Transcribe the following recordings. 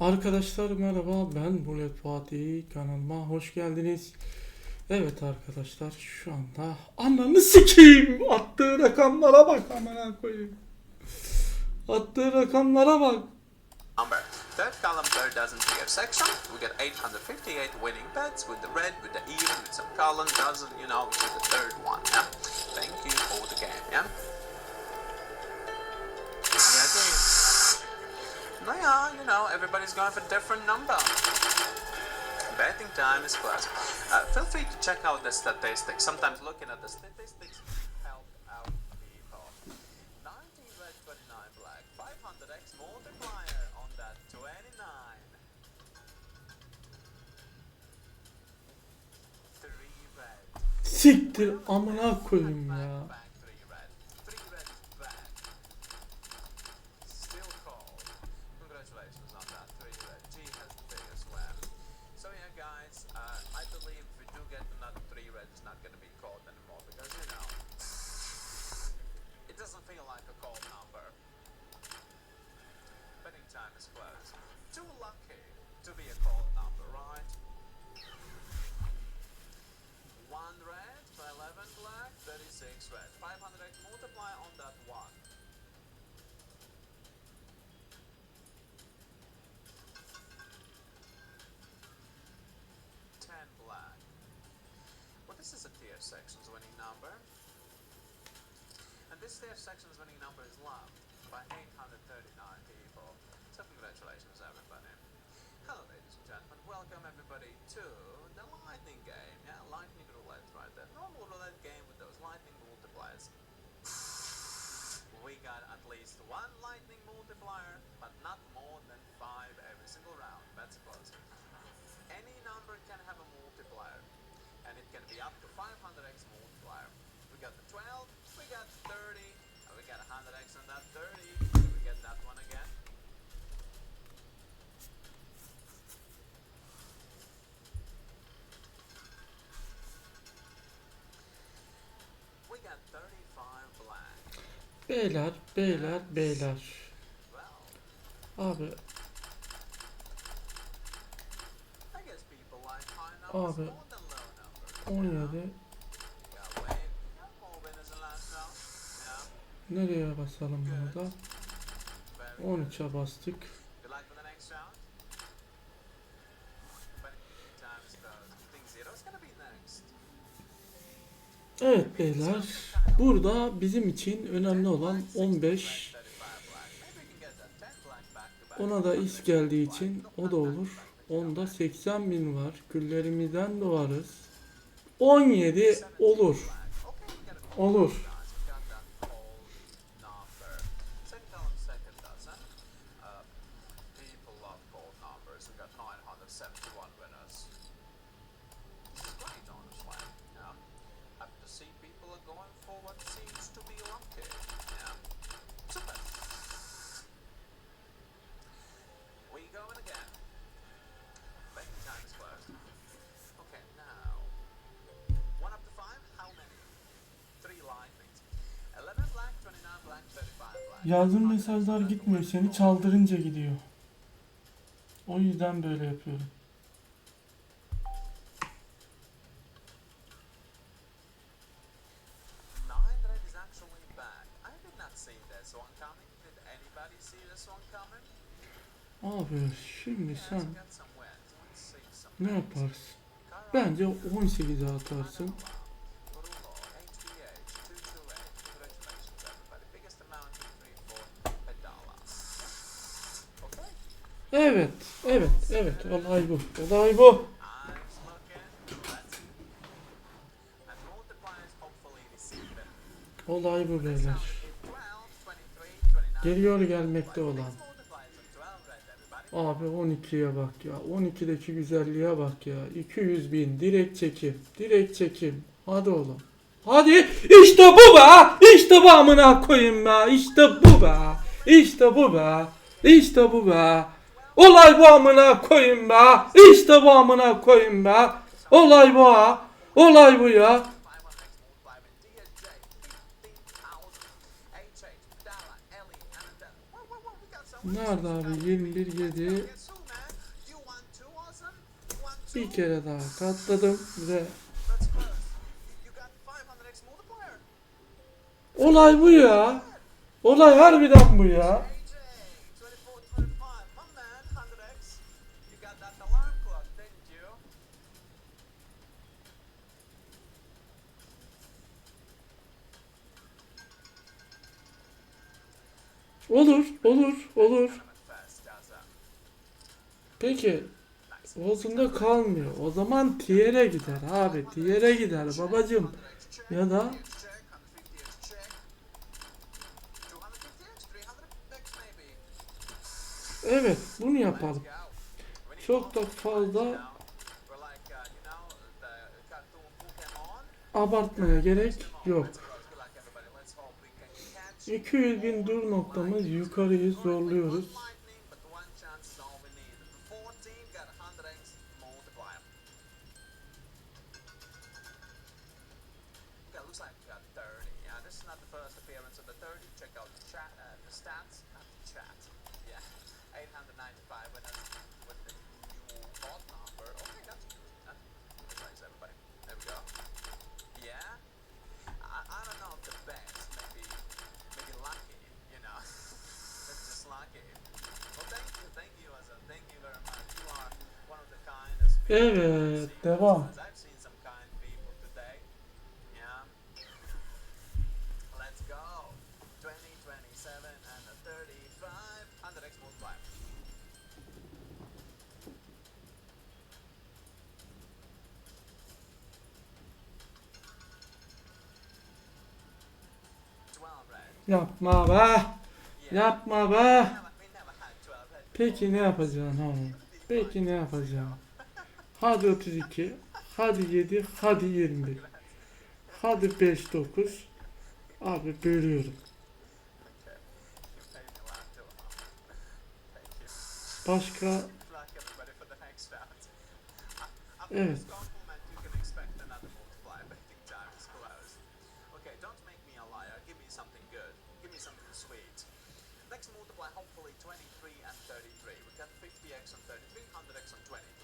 Arkadaşlar merhaba ben Bulet Fatih kanalıma hoş geldiniz. Evet arkadaşlar şu anda ananı sikeyim attığı rakamlara bak amına koyayım. Attığı rakamlara bak. number. Third column, third dozen tier section. We get 858 winning bets with the red, with the even, with some column, dozen, you know, with the third one. Yeah. Thank you for the game. Yeah. Yeah, yeah, you know, everybody's going for different number. Betting time is close. Uh, feel free to check out the statistics. Sometimes looking at the statistics help out people. 19 red, 29 black, 500x multiplier on that 29. Three red. Siktir amına koyayım ya. This is a tier section's winning number. And this tier section's winning number is loved by 839 people. So congratulations, everybody. Hello, ladies and gentlemen. Welcome everybody to the lightning game. Yeah, lightning roulette right there. Normal roulette game with those lightning multipliers. We got at least one lightning multiplier, but not more than five every single round. That's close. Be up to 500x multiplier. We got the 12, we got 30, and we got 100x on that 30. We get that one again. We got 35 black. Beyler beyler beyler. Abi Abi, 17 Got way, got more winners than last round. Yeah, nereye basalım very good. 13'e bastık. Evet beyler burada bizim için önemli olan 15 35 black. Maybe we can get that 10 black back to back. Ona da iş geldiği için o da olur. Onda 80 bin var. Küllerimizden doğarız. 17 olur. Olur. guys. We got that whole number. Second column, second dozen. People love cold numbers. We got 971 winners. This is great, honestly. Yeah. Happy to see people are going. 35 black. Yazdığın mesajlar gitmiyor. Seni çaldırınca gidiyor. O yüzden böyle yapıyorum. Abi şimdi sen ne yaparsın? Bence 18'e atarsın. Evet, evet, evet. Olay bu. Olay bu. Olay bu beyler. 12, 23, 29. Geliyor gelmekte olan. Multipliers of 12 red, everybody. Abi 12'ye bak ya. 12'deki güzelliğe bak ya. 200 bin. Direkt çekim. Direkt çekim. Hadi oğlum. Hadi. İşte bu be. İşte bu amına koyayım be. İşte bu be. İşte bu be. İşte bu be. Olay bu amına koyayım be. İşte bu amına koyayım be. Olay bu ha. Olay bu ya. Nerede abi? 21 7. Bir kere daha katladım ve Olay bu ya. Olay harbiden bu ya. Olur, olur, olur. Peki. Olsun kalmıyor. O zaman tiyere gider abi. Tiyere gider babacım. Ya da Evet bunu yapalım. Çok da fazla abartmaya gerek yok. 200 bin dur noktamız yukarıyı zorluyoruz. Uh, Check out the chat, uh, the stats. Evet, devam. Yapma be. Yapma be. Peki ne yapacağım? Peki ne yapacağım? Hadi 32. Hadi 7. Hadi 21. Hadi 5 9. Abi bölüyorum. Başka Evet. Next multiply hopefully 23 and 33. We got 50x on 33, 100x on 20.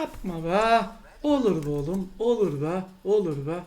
Yapma be. Olur be oğlum. Olur be. Olur be.